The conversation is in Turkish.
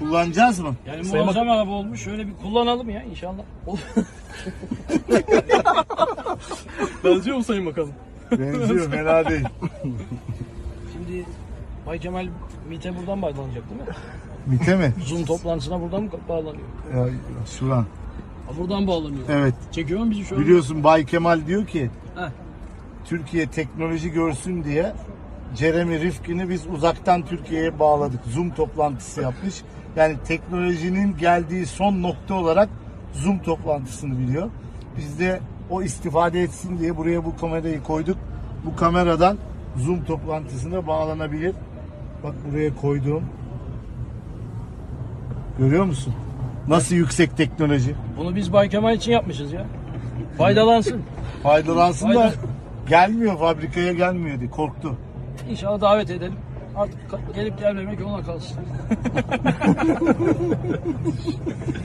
Kullanacağız mı? Yani Sayın muazzam araba olmuş. Şöyle bir kullanalım ya inşallah. Benziyor mu Sayın Bakanım? Benziyor fena değil. Şimdi Bay Kemal MİT'e buradan bağlanacak değil mi? Mite mi? Zoom toplantısına buradan mı bağlanıyor? Ya, şuran. Ha, buradan bağlanıyor. Evet. Çekiyor mu bizi şu an? Biliyorsun Bay Kemal diyor ki Heh. Türkiye teknoloji görsün diye Jeremy Rifkin'i biz uzaktan Türkiye'ye bağladık. Zoom toplantısı yapmış. Yani teknolojinin geldiği son nokta olarak Zoom toplantısını biliyor. Biz de o istifade etsin diye buraya bu kamerayı koyduk. Bu kameradan Zoom toplantısına bağlanabilir. Bak buraya koyduğum. Görüyor musun? Nasıl yüksek teknoloji? Bunu biz Bay Kemal için yapmışız ya. Faydalansın. Faydalansın da gelmiyor fabrikaya gelmiyor diye korktu. İnşallah davet edelim. Artık gelip gelmemek ona kalsın.